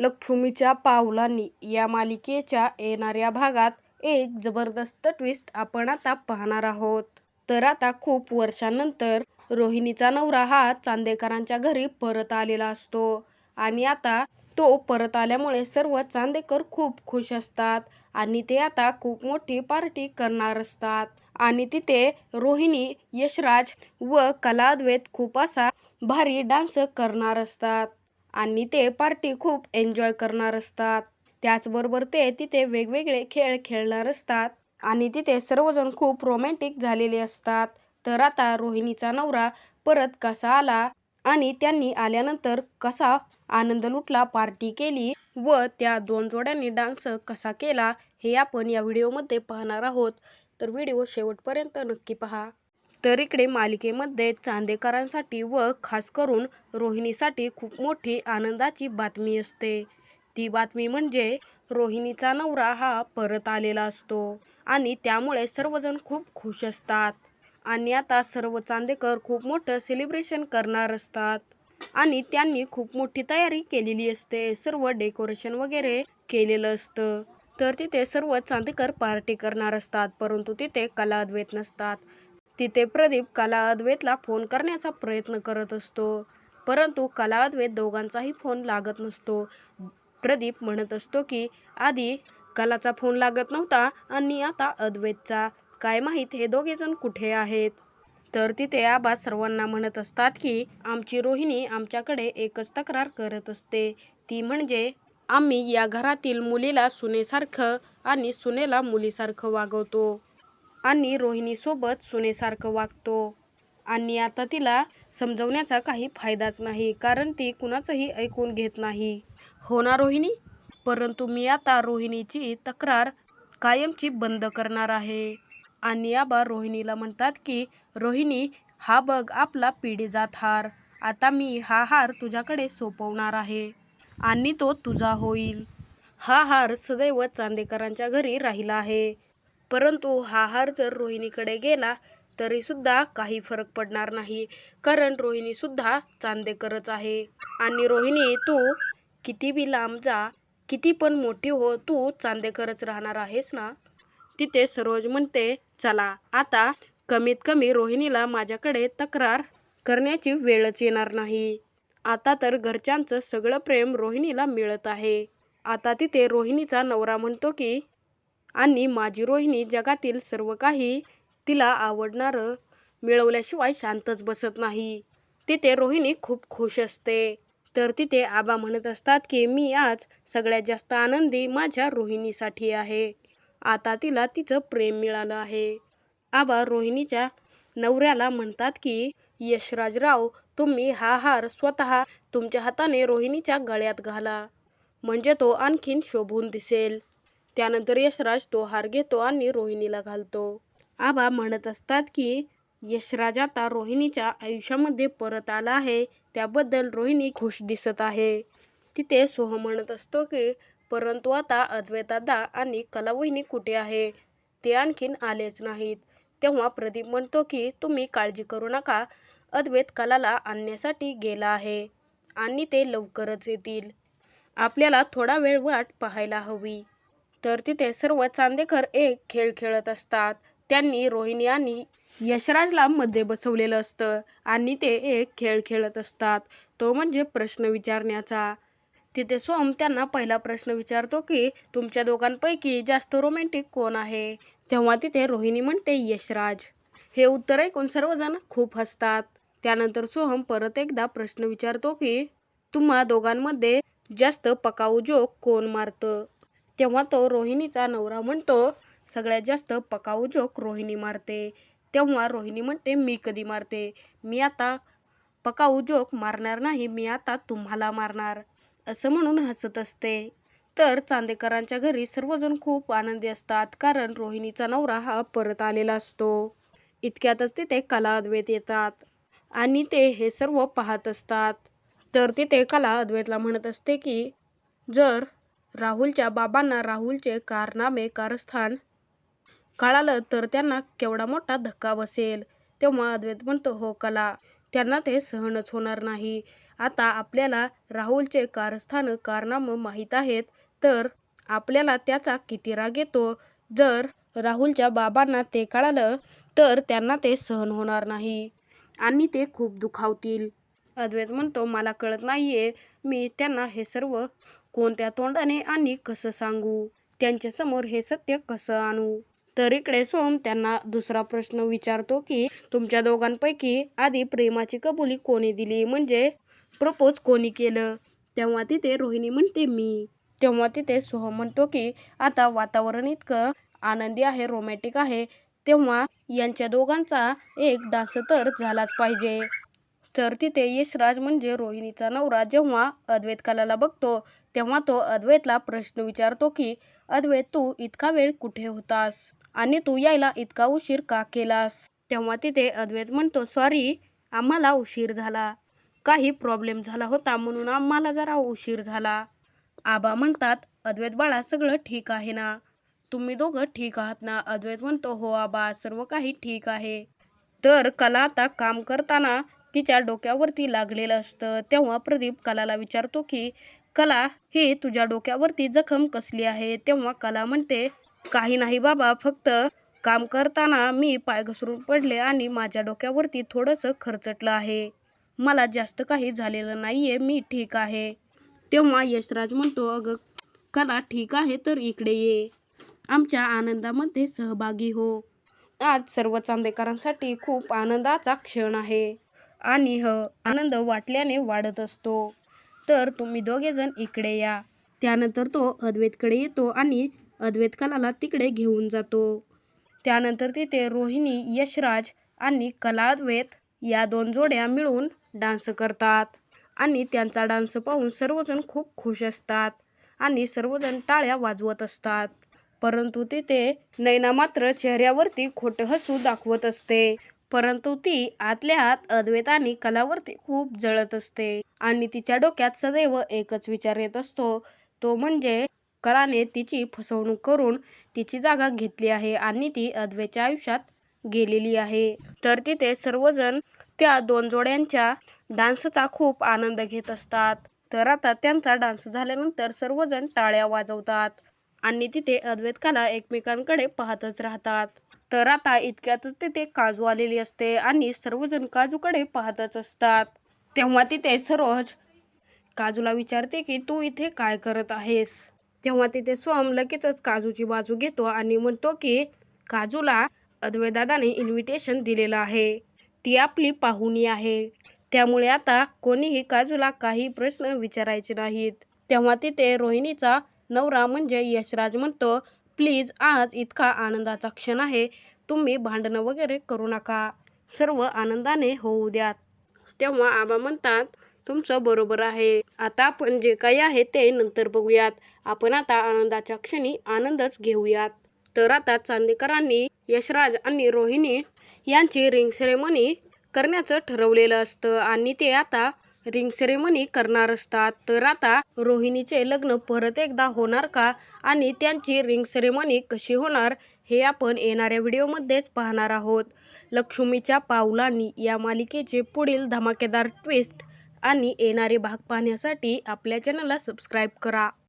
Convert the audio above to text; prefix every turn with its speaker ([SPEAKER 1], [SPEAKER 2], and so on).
[SPEAKER 1] लक्ष्मीच्या पावलांनी या मालिकेच्या येणाऱ्या भागात एक जबरदस्त ट्विस्ट आपण आता पाहणार आहोत. तर आता खूप वर्षांनंतर रोहिणीचा नवरा हा चांदेकरांच्या घरी परत आलेला असतो. आणि आता तो परत आल्यामुळे सर्व चांदेकर खूप खुश असतात आणि ते आता खूप मोठी पार्टी करणार असतात. आणि तिथे रोहिणी यशराज व कलाद्वैत खूप असा भारी डान्स करणार असतात. आणि ते पार्टी खूप एन्जॉय करणार असतात. त्याचबरोबर ते तिथे वेगवेगळे खेळ खेळणार असतात. आणि तिथे सर्वजण खूप रोमॅन्टिक झालेले असतात. तर आता रोहिणीचा नवरा परत कसा आला? आणि त्यांनी आल्यानंतर कसा आनंद लुटला? पार्टी केली व त्या दोन जोड्यांनी डान्स कसा केला? हे आपण या व्हिडिओमध्ये पाहणार आहोत. तर व्हिडिओ शेवटपर्यंत नक्की पहा. तर इकडे मालिकेमध्ये चांदेकरांसाठी व खास करून रोहिणीसाठी खूप मोठी आनंदाची बातमी असते. ती बातमी म्हणजे रोहिणीचा नवरा हा परत आलेला असतो आणि त्यामुळे सर्वजण खूप खुश असतात आणि आता सर्व चांदेकर खूप मोठं सेलिब्रेशन करणार असतात आणि त्यांनी खूप मोठी तयारी केलेली असते. सर्व डेकोरेशन वगैरे केलेलं असतं. तर तिथे सर्व चांदेकर पार्टी करणार असतात. परंतु तिथे कलाद्वेत नसतात. तिथे प्रदीप कला अद्वैतला फोन करण्याचा प्रयत्न करत असतो. परंतु कला अद्वैत दोघांचाही फोन लागत नसतो. प्रदीप म्हणत असतो की आधी कलाचा फोन लागत नव्हता आणि आता अद्वैतचा. काय माहीत हे दोघेजण कुठे आहेत? तर तिथे आबा सर्वांना म्हणत असतात की आमची रोहिणी आमच्याकडे एकच तक्रार करत असते. ती म्हणजे आम्ही या घरातील मुलीला सुनेसारखं आणि सुनेला मुलीसारखं वागवतो. आणि रोहिणीसोबत सुनेसारखं वागतो. आणि आता तिला समजवण्याचा काही फायदाच नाही कारण ती कुणाचंही ऐकून घेत नाही. हो ना रोहिणी? परंतु मी आता रोहिणीची तक्रार कायमची बंद करणार आहे. आणि आबा रोहिणीला म्हणतात की रोहिणी हा बघ आपला पिढीजात हार. आता मी हा हार तुझ्याकडे सोपवणार आहे. आणि तो तुझा होईल. हा हार सदैव चांदेकरांच्या घरी राहिला आहे. परंतु हा हार जर रोहिणीकडे गेला तरीसुद्धा काही फरक पडणार नाही. कारण रोहिणीसुद्धा चांदेकरच आहे. आणि रोहिणी तू किती बी लांब जा किती पण मोठी हो तू चांदेकरच राहणार आहेस ना? तिथे सरोज म्हणते चला आता कमीत कमी रोहिणीला माझ्याकडे तक्रार करण्याची वेळच येणार नाही. आता तर घरच्यांचं सगळं प्रेम रोहिणीला मिळत आहे. आता तिथे रोहिणीचा नवरा म्हणतो की आणि माझी रोहिणी जगातील सर्व काही तिला आवडणारं मिळवल्याशिवाय शांतच बसत नाही. तिथे रोहिणी खूप खुश असते. तर तिथे आबा म्हणत असतात की मी आज सगळ्यात जास्त आनंदी माझ्या रोहिणीसाठी आहे. आता तिला तिचं प्रेम मिळालं आहे. आबा रोहिणीच्या नवऱ्याला म्हणतात की यशराजराव तुम्ही हा हार स्वतः तुमच्या हाताने रोहिणीच्या गळ्यात घाला. म्हणजे तो आणखीन शोभून दिसेल. त्यानंतर यशराज तो हार घेतो आणि रोहिणीला घालतो. आबा म्हणत असतात की यशराज आता रोहिणीच्या आयुष्यामध्ये परत आला आहे. त्याबद्दल रोहिणी खुश दिसत आहे. तिथे सोह म्हणत असतो की परंतु आता अद्वैतादा आणि कलावहिनी कुठे आहे? ते आणखीन आलेच नाहीत. तेव्हा प्रदीप म्हणतो की तुम्ही काळजी करू नका. अद्वैत कलाला आणण्यासाठी गेला आहे आणि ते लवकरच येतील. आपल्याला थोडा वेळ वाट पाहायला हवी. तर तिथे सर्व चांदेकर एक खेळ खेळत असतात. त्यांनी रोहिणी आणि यशराजला मध्ये बसवलेलं असतं आणि ते एक खेळ खेळत असतात. तो म्हणजे प्रश्न विचारण्याचा. तिथे सोम त्यांना पहिला प्रश्न विचारतो की तुमच्या दोघांपैकी जास्त रोमॅन्टिक कोण आहे? तेव्हा तिथे रोहिणी म्हणते यशराज. हे उत्तर ऐकून सर्वजण खूप हसतात. त्यानंतर सोहम परत एकदा प्रश्न विचारतो की तुम्हा दोघांमध्ये जास्त पकाऊ जोक कोण मारतं? तेव्हा तो रोहिणीचा नवरा म्हणतो सगळ्यात जास्त पकाऊ जोक रोहिणी मारते. तेव्हा रोहिणी म्हणते मी कधी मारते? मी आता पकाऊ जोक मारणार नाही मी आता तुम्हाला मारणार. असं म्हणून हसत असते. तर चांदेकरांच्या घरी सर्वजण खूप आनंदी असतात कारण रोहिणीचा नवरा हा परत आलेला असतो. इतक्यातच तिथे कला अद्वैत येतात आणि ते हे सर्व पाहत असतात. तर तिथे कला अद्वैतला म्हणत असते की जर राहुलच्या बाबांना राहुलचे कारनामे कारस्थान कळालं तर त्यांना केवढा मोठा धक्का बसेल तेव्हा अद्वैत म्हणतो हो कला. त्यांना ते सहनच होणार नाही. आता आपल्याला राहुलचे कारस्थान कारनामं माहीत आहेत तर आपल्याला त्याचा किती राग येतो? जर राहुलच्या बाबांना ते कळालं तर त्यांना ते सहन होणार नाही आणि ते खूप दुखावतील. अद्वैत म्हणतो मला कळत नाही आहे मी त्यांना हे सर्व कोणत्या तोंडाने आणि कसं सांगू? त्यांच्यासमोर हे सत्य कसं आणू? तर इकडे सोम त्यांना दुसरा प्रश्न विचारतो की तुमच्या दोघांपैकी आधी प्रेमाची कबुली कोणी दिली? म्हणजे प्रपोज कोणी केलं? तेव्हा तिथे रोहिणी म्हणते मी. तेव्हा तिथे सोहम म्हणतो की आता वातावरण इतकं आनंदी आहे रोमॅटिक आहे तेव्हा यांच्या दोघांचा एक डान्स तर झालाच पाहिजे. तर तिथे यशराज म्हणजे रोहिणीचा नवरा जेव्हा अद्वैत कलाला बघतो तेव्हा तो अद्वैतला प्रश्न विचारतो की अद्वैत तू इतका वेळ कुठे होतास? आणि तू यायला इतका उशीर का केलास? तेव्हा तिथे अद्वैत म्हणतो सॉरी आम्हाला उशीर झाला. काही प्रॉब्लेम झाला होता म्हणून आम्हाला जरा उशीर झाला. आबा म्हणतात अद्वैत बाळा सगळं ठीक आहे ना? तुम्ही दोघं ठीक आहात ना? अद्वैत म्हणतो हो आबा सर्व काही ठीक आहे. तर कला आता काम करताना तिच्या डोक्यावरती लागलेलं असतं. तेव्हा प्रदीप कलाला विचारतो की कला ही तुझ्या डोक्यावरती जखम कसली आहे? तेव्हा कला म्हणते काही नाही बाबा फक्त काम करताना मी पाय घसरून पडले आणि माझ्या डोक्यावरती थोडंसं खरचटलं आहे. मला जास्त काही झालेलं नाही आहे मी ठीक आहे. तेव्हा यशराज म्हणतो अगं कला ठीक आहे तर इकडे ये. आमच्या आनंदामध्ये सहभागी हो. आज सर्व चांदेकरांसाठी खूप आनंदाचा क्षण आहे. आणि ह आनंद वाटल्याने वाढत असतो. तर तुम्ही दोघेजण इकडे या. त्यानंतर तो अद्वैतकडे येतो आणि अद्वैत कलाला तिकडे घेऊन जातो. त्यानंतर तिथे रोहिणी यशराज आणि कला अद्वैत या दोन जोड्या मिळून डान्स करतात. आणि त्यांचा डान्स पाहून सर्वजण खूप खुश असतात आणि सर्वजण टाळ्या वाजवत असतात. परंतु तिथे नैना मात्र चेहऱ्यावरती खोटं हसू दाखवत असते. परंतु ती आतल्या आत अद्वैत आणि कलावरती खूप जळत असते. आणि तिच्या डोक्यात सदैव एकच विचार येत असतो. तो म्हणजे कलाने तिची फसवणूक करून तिची जागा घेतली आहे आणि ती अद्वैतच्या आयुष्यात गेलेली आहे. तर तिथे सर्वजण त्या दोन जोड्यांच्या डान्सचा खूप आनंद घेत असतात. तर आता त्यांचा डान्स झाल्यानंतर सर्वजण टाळ्या वाजवतात आणि तिथे अद्वैत कला एकमेकांकडे पाहतच राहतात. तर आता इतक्यातच तिथे काजू आलेली असते आणि सर्वजण काजूकडे पाहतच असतात. तेव्हा तिथे सरोज काजूला विचारते की तू इथे काय करत आहेस? तेव्हा तिथे सोम लगेचच काजूची बाजू घेतो आणि म्हणतो की काजूला अद्वैदादाने इन्व्हिटेशन दिलेलं आहे. ती आपली पाहुणी आहे. त्यामुळे आता कोणीही काजूला काही प्रश्न विचारायचे नाहीत. तेव्हा तिथे रोहिणीचा नवरा म्हणजे यशराज म्हणतो प्लीज आज इतका आनंदाचा क्षण आहे. तुम्ही भांडणं वगैरे करू नका. सर्व आनंदाने होऊ द्यात. तेव्हा आबा म्हणतात तुमचं बरोबर आहे. आता आपण जे काही आहे ते नंतर बघूयात. आपण आता आनंदाच्या क्षणी आनंदच घेऊयात. तर आता चांदेकरांनी यशराज आणि रोहिणी यांची रिंग सेरेमनी करण्याचं ठरवलेलं असतं आणि ते आता रिंग सेरेमनी करणार असतात. तर आता रोहिणीचे लग्न परत एकदा होणार का? आणि त्यांची रिंग सेरेमनी कशी होणार? हे आपण येणाऱ्या व्हिडिओमध्येच पाहणार आहोत. लक्ष्मीच्या पावलांनी या मालिकेचे पुढील धमाकेदार ट्विस्ट आणि येणारे भाग पाहण्यासाठी आपल्या चॅनलला सबस्क्राईब करा.